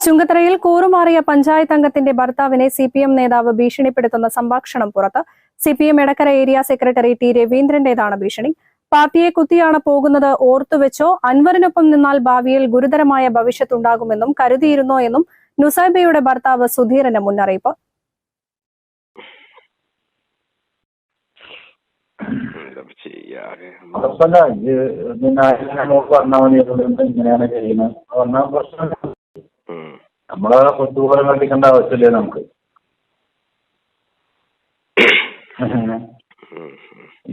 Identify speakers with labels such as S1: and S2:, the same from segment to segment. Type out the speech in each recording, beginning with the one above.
S1: ചുങ്കത്തറയിൽ കൂറുമാറിയ പഞ്ചായത്ത് അംഗത്തിന്റെ ഭർത്താവിനെ C P M നേതാവ് ഭീഷണിപ്പെടുത്തുന്ന സംഭാഷണം പുറത്ത് C P M Edakkara area secretary T രവീന്ദ്രന്റേതാണ് ഭീഷണി. പാർട്ടിയെ കുത്തിയാണ് പോകുന്നത് ഓർത്തുവെച്ചോ അൻവറിനൊപ്പം നിന്നാൽ ഭാവിയിൽ ഗുരുതരമായ ഭവിഷ്യത്തുണ്ടാകുമെന്നും കരുതിയിരുന്നോ എന്നും നുസൈബയുടെ ഭർത്താവ് സുധീരന് മുന്നറിയിപ്പ്.
S2: ഇങ്ങനെയാണ് ചെയ്യുന്നത്. നമ്മളെ കൊത്തുപോലെ കണ്ടിക്കേണ്ട ആവശ്യമില്ലേ നമുക്ക്.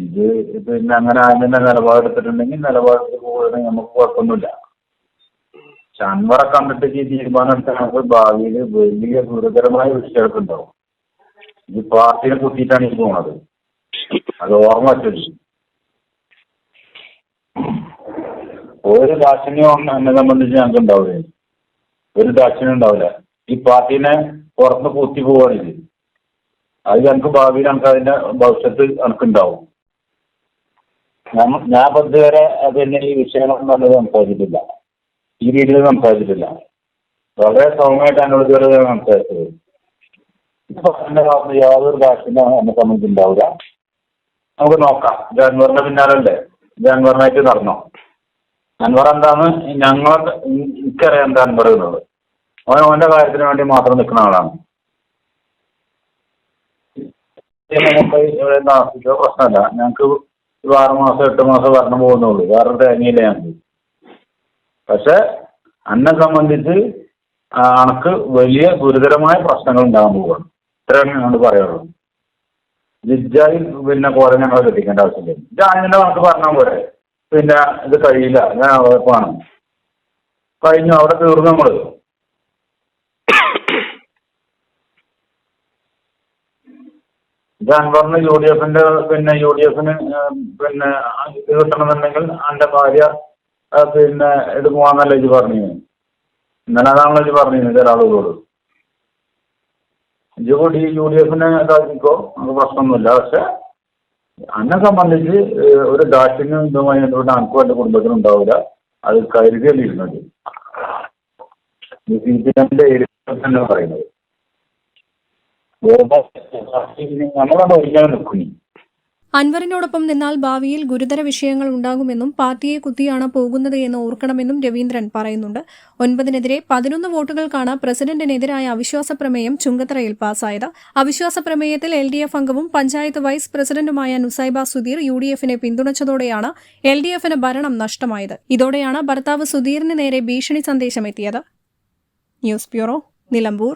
S2: ഇത് പിന്നെ അങ്ങനെ അതിന്റെ നിലപാടെടുത്തിട്ടുണ്ടെങ്കിൽ നിലപാടെടുത്ത് പോകുകയാണെങ്കിൽ നമുക്ക് കുഴപ്പമൊന്നുമില്ല. പക്ഷെ അൻവറെ കണ്ടിട്ട് ഈ തീരുമാനം എടുത്താൽ നമുക്ക് ഭാവിയിൽ വലിയ ഗുരുതരമായ വിഷയങ്ങൾക്കുണ്ടാവും ഈ പാർട്ടിയെ കുത്തിയിട്ടാണ് ഈ പോണത്. അത് ഓർമ്മ വെച്ചത് ഒരു ദാക്ഷിണ്യം എന്നെ സംബന്ധിച്ച് ഞങ്ങൾക്ക് ഉണ്ടാവില്ല ഒരു ദാക്ഷിണ്യം ഉണ്ടാവില്ല. ഈ പാർട്ടീനെ പുറത്ത് പൂത്തി പോവാണ് ഇത് അത് ഞങ്ങൾക്ക് ഭാവിയിൽ ഞങ്ങൾക്ക് അതിന്റെ ഭവിഷ്യത്ത് എനിക്കുണ്ടാവും ഞാൻ ഇപ്പൊ ഇതുവരെ തന്നെ ഈ വിഷയങ്ങളൊന്നും നല്ലത് സംസാരിച്ചിട്ടില്ല. ഈ രീതിയിൽ സംസാരിച്ചിട്ടില്ല. വളരെ സൗമ്യമായിട്ട് എന്നോട് ഇതുവരെ സംസാരിച്ചത്. എന്റെ ഭാഗത്ത് യാതൊരു ദാക്ഷിണ്യം എന്നെ സംബന്ധിച്ചുണ്ടാവില്ല നമുക്ക് നോക്കാം. ജാൻവറിന്റെ പിന്നാലല്ലേ ജാൻവറിനായിട്ട് നടന്നോ? അൻവർ എന്താന്ന് ഞങ്ങളൊക്കെ എനിക്കറിയാം എന്താ അൻവർ എന്നുള്ളത്. അവൻ അവന്റെ കാര്യത്തിന് വേണ്ടി മാത്രം നിൽക്കുന്ന ആളാണ്. പ്രശ്നമല്ല. ഞങ്ങൾക്ക് ഒരു ആറ് മാസം എട്ട് മാസം വരണം പോകുന്നുള്ളൂ വേറെ തേങ്ങയില്ല ഞങ്ങൾക്ക് പക്ഷെ അന്നെ സംബന്ധിച്ച് അണക്ക് വലിയ ഗുരുതരമായ പ്രശ്നങ്ങൾ ഉണ്ടാകാൻ പോവുകയാണ്. ഇത്രയാണ് ഞങ്ങൾ പറയുള്ളൂ ജിജായി പിന്നെ പോലെ ഞങ്ങൾ എത്തിക്കേണ്ട ആവശ്യമില്ല. ജാനിന്റെ കണക്ക് പറഞ്ഞാൽ പോലെ പിന്നെ ഇത് കഴിയില്ല. ഞാൻ ഉറപ്പാണ് കഴിഞ്ഞു. അവിടെ തീർന്നു നമ്മൾ. ഇത് അൻവറിന് യു ഡി എഫിന്റെ പിന്നെ യു ഡി എഫിന് പിന്നെ ഇത് കിട്ടണമെന്നുണ്ടെങ്കിൽ എന്റെ ഭാര്യ പിന്നെ ഇത് പോവാന്നല്ല ഇത് പറഞ്ഞു ഇന്നലെ അതാണല്ലോ ഇത് പറഞ്ഞു ചില ആളുകളോട് ഇജ് കൂടി യു ഡി എഫിനെ ഇതാക്കിക്കോ. നമുക്ക് പ്രശ്നമൊന്നുമില്ല. പക്ഷെ അന്നെ സംബന്ധിച്ച് ഒരു ദാക്ഷിണ്യം ഇതുമായി ബന്ധപ്പെട്ട് അനക്കും എന്റെ കുടുംബത്തിനും ഉണ്ടാവില്ല. അത് കരുതിയല്ലിരുന്നത് സി പി പറയുന്നത്. നമ്മളാണ് ഒരിക്കലും നിൽക്കുന്നു
S1: അൻവറിനോടൊപ്പം നിന്നാൽ ഭാവിയിൽ ഗുരുതര വിഷയങ്ങൾ ഉണ്ടാകുമെന്നും പാർട്ടിയെ കുത്തിയാണ് പോകുന്നത് എന്ന് ഓർക്കണമെന്നും രവീന്ദ്രൻ പറയുന്നുണ്ട്. ഒൻപതിനെതിരെ പതിനൊന്ന് വോട്ടുകൾക്കാണ് പ്രസിഡന്റിനെതിരായ അവിശ്വാസ പ്രമേയം ചുങ്കത്തറയിൽ പാസായത്. അവിശ്വാസ പ്രമേയത്തിൽ എൽ ഡി എഫ് അംഗവും പഞ്ചായത്ത് വൈസ് പ്രസിഡന്റുമായ നുസൈബ സുധീർ യു ഡി എഫിനെ പിന്തുണച്ചതോടെയാണ് എൽ ഡി എഫിന് ഭരണം നഷ്ടമായത്. ഇതോടെയാണ് ഭർത്താവ് സുധീറിന് നേരെ ഭീഷണി സന്ദേശം എത്തിയത്. News bureau Nilambur.